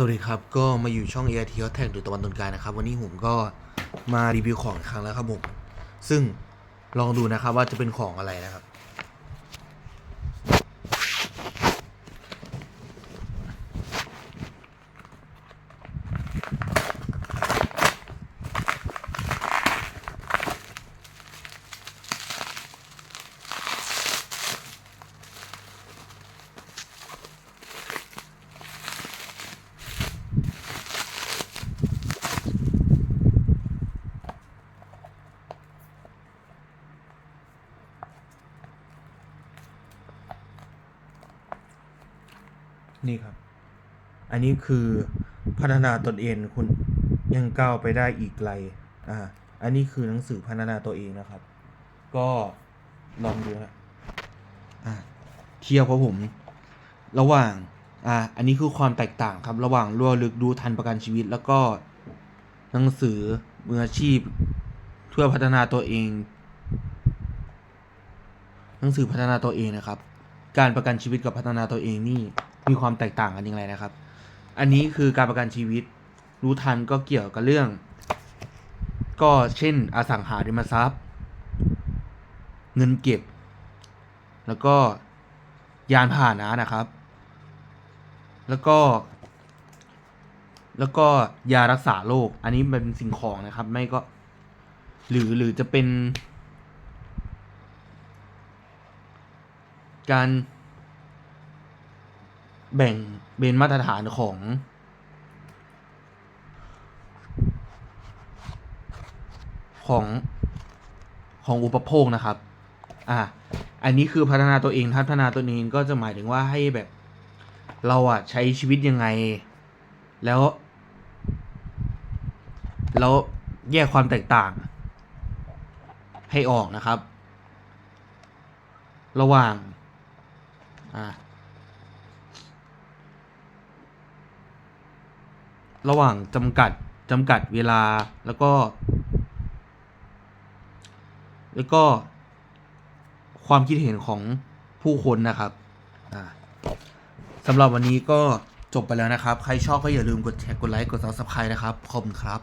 สวัสดีครับ ก็มาอยู่ช่อง a อ t ทีแท็กหรือตะวันตนกายนะครับ วันนี้ผมก็มารีวิวของอีกครั้งแล้วครับผม ซึ่งลองดูนะครับว่าจะเป็นของอะไรนะครับ นี่ครับ อันนี้คือพัฒนาตนเองคุณยังก้าวไปได้อีกไกล อ่า อันนี้คือหนังสือพัฒนาตัวเองนะครับ ก็ลองดูนะอ่าเทียบครับผม ระหว่าง อ่า อันนี้คือความแตกต่างครับ ระหว่างรั่วลึกดูทันประกันชีวิต แล้วก็หนังสือมืออาชีพ เพื่อพัฒนาตัวเอง หนังสือพัฒนาตัวเองนะครับ การประกันชีวิตกับพัฒนาตัวเองนี่ มีความแตกต่างกันอย่างไรนะครับ อันนี้คือการประกันชีวิต รู้ทันก็เกี่ยวกับเรื่อง ก็เช่น อสังหาริมทรัพย์ เงินเก็บ แล้วก็ยานพาหนะนะครับ แล้วก็ แล้วก็ยารักษาโรค อันนี้เป็นสิ่งของนะครับ ไม่ก็ หรือหรือจะเป็นการ แบ่งเบนมาตรฐานของ ของของอุปโภคนะครับ อ่า อันนี้คือพัฒนาตัวเองพัฒนาตัวเองก็จะหมายถึงว่าให้แบบ เราอะใช้ชีวิตยังไง แล้ว แล้วแยกความแตกต่าง ให้ออกนะครับ ระหว่าง อ่า ระหว่างจำกัดจำกัดเวลาแล้วก็ แล้วก็ความคิดเห็นของผู้คนนะครับสำหรับวันนี้ก็จบไปแล้วนะครับ ใครชอบก็อย่าลืมกดแชร์กดไลค์กด subscribe นะครับ ขอบคุณครับ